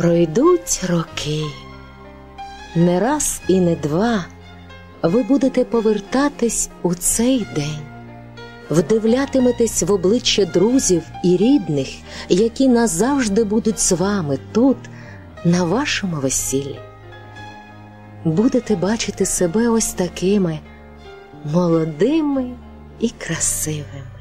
Пройдуть роки, не раз і не два ви будете повертатись у цей день, вдивлятиметесь в обличчя друзів і рідних, які назавжди будуть з вами тут, на вашому весіллі. Будете бачити себе ось такими молодими і красивими.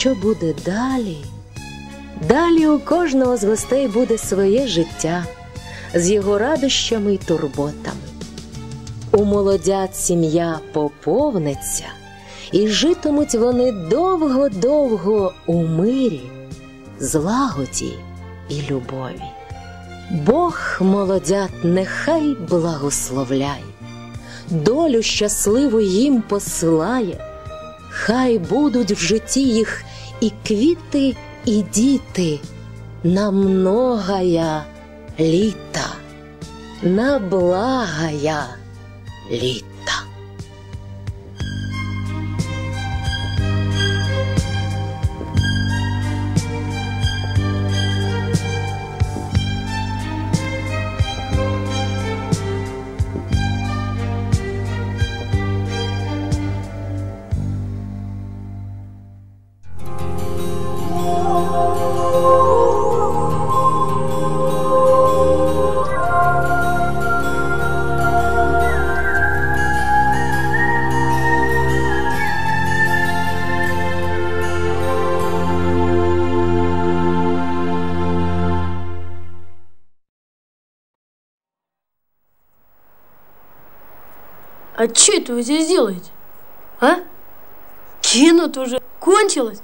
Що буде далі? Далі у кожного з гостей буде своє життя з його радощами й турботами. У молодят сім'я поповниться, і житимуть вони довго-довго у мирі, злагоді і любові. Бог молодят нехай благословляє, долю щасливу їм посилає, хай будуть в житті їх і квіти, і діти на многая літа, на благая літа. А что это вы здесь делаете? А? Кино тоже кончилось?